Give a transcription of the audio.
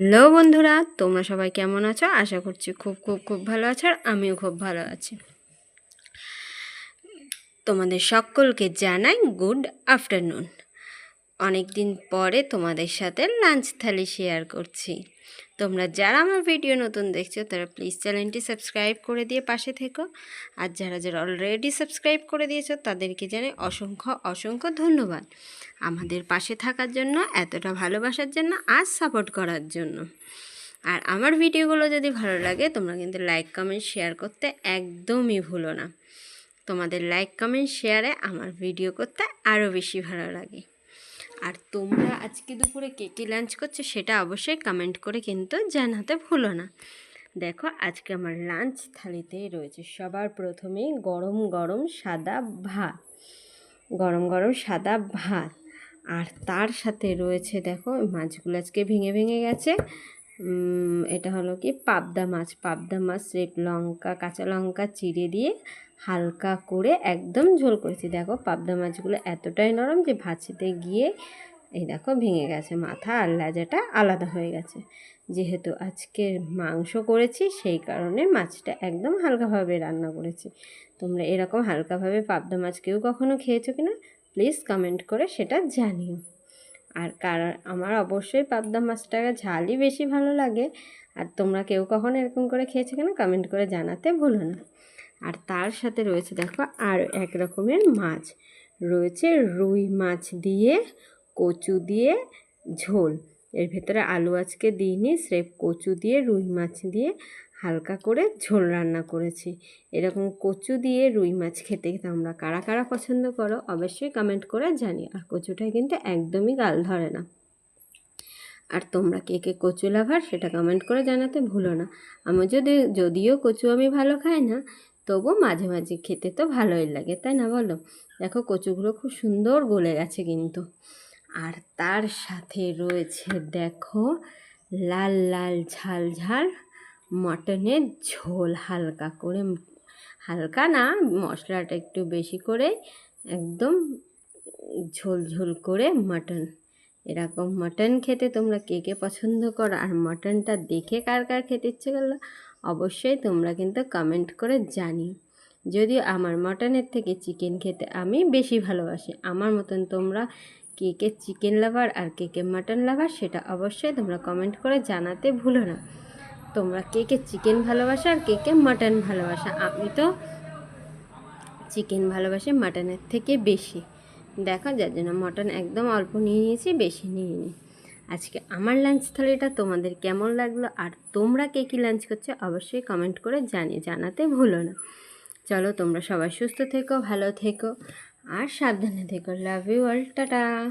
Hello বন্ধুরা, তোমরা সবাই কেমন আছো? আশা করছি খুব খুব খুব ভালো আছো আর আমিও খুব ভালো আছি। তোমাদের সকলকে জানাই গুড আফটারনুন। অনেক দিন পরে তোমাদের সাথে লাঞ্চ থালি শেয়ার করছি। তোমরা যারা আমার ভিডিও নতুন দেখছ, তারা প্লিজ চ্যানেলটি সাবস্ক্রাইব করে দিয়ে পাশে থেকো। আর যারা যারা অলরেডি সাবস্ক্রাইব করে দিয়েছ, তাদেরকে জানাই অসংখ্য অসংখ্য ধন্যবাদ। আমাদের পাশে থাকার জন্য, এতটা ভালোবাসার জন্য আর সাপোর্ট করার জন্য। আর আমার ভিডিওগুলো যদি ভালো লাগে, তোমরা কিন্তু লাইক কমেন্ট শেয়ার করতে একদমই ভুলো না। তোমাদের লাইক কমেন্ট শেয়ারে আমার ভিডিও করতে আরও বেশি ভালো লাগে। আর তোমরা আজকে দুপুরে কে কী লাঞ্চ করছ সেটা অবশ্যই কমেন্ট করে কিন্তু জানাতে ভুলো না। দেখো, আজকে আমার লাঞ্চ থালিতে রয়েছে। সবার প্রথমেই গরম গরম সাদা ভাত। গরম গরম সাদা ভাত। আর তার সাথে রয়েছে দেখো মাছগুলো আজকে ভেঙে ভেঙে গেছে। এটা হলো কি, পাবদা মাছ। পাবদা মাছ রেপ লঙ্কা, কাঁচা লঙ্কা চিড়ে দিয়ে হালকা করে একদম ঝোল করেছি। দেখো পাবদা মাছগুলো এতটাই নরম যে ভাজিতে গিয়ে এই দেখো ভেঙে গেছে, মাথা আর লাজাটা আলাদা হয়ে গেছে। যেহেতু আজকে মাংস করেছি, সেই কারণে মাছটা একদম হালকাভাবে রান্না করেছি। তোমরা এরকম হালকাভাবে পাবদা মাছ কেউ কখনো খেয়েছো কি না প্লিজ কমেন্ট করে সেটা জানিও। আর কার, আমার অবশ্যই পাবদা মাছটাকে ঝালই বেশি ভালো লাগে। আর তোমরা কেউ কখনো এরকম করে খেয়েছো কিনা? কমেন্ট করে জানাতে ভুলো না। আর তার সাথে রয়েছে দেখো আর এক রকমের মাছ। রয়েছে রুই মাছ দিয়ে, কচু দিয়ে, ঝোল। এর ভেতরে আলু আজকে দিইনি, স্রেফ কচু দিয়ে, রুই মাছ দিয়ে হালকা করে ঝোল রান্না করেছি। এরকম কচু দিয়ে রুই মাছ খেতে তোমরা কারা কারা পছন্দ করো অবশ্যই কমেন্ট করে জানি আর কচুটা কিন্তু একদমই গাল ধরে না। আর তোমরা কে কে কচু লাভার সেটা কমেন্ট করে জানাতে ভুলো না। আমি যদি যদিও কচু আমি ভালো খাই না তবু মাঝে মাঝে খেতে তো ভালোই লাগে, তাই না বলো? দেখো কচুগুলো খুব সুন্দর গলে গেছে কিন্তু। আর তার সাথে রয়েছে দেখো লাল লাল ঝাল ঝাল মটনের ঝোল, হালকা করে হালকা না, মশলাটা একটু বেশি করে একদম ঝোল ঝোল করে মাটন। এরকম মাটন খেতে তোমরা কে কে পছন্দ করো? আর মাটনটা দেখে কার কার খেতে ইচ্ছে করল? অবশ্যই তোমরা কিন্তু কমেন্ট করে জানিও। যদিও আমার মাটনের থেকে চিকেন খেতে আমি বেশি ভালোবাসি, আমার মতন তোমরা কে কে চিকেন লাভার আর কে কে মাটন লাভার সেটা অবশ্যই তোমরা কমেন্ট করে জানাতে ভুলো না। তোমরা কে কে চিকেন ভালোবাসা আর কে কে মাটন ভালোবাসা, আমি তো চিকেন ভালোবাসি মাটনের থেকে বেশি। দেখো যার জন্য মটন একদম অল্প নিয়ে নিয়েছি, বেশি নিয়ে নিই আজকে আমার লাঞ্চ থালিটা তোমাদের কেমন লাগল আর তোমরা কে কী লাঞ্চ করছ অবশ্যই কমেন্ট করে জানিয়ে জানাতে ভুলো না। চলো তোমরা সবাই সুস্থ থেকো, ভালো থেকো, আর সাবধানে থেকো। Love you all tata.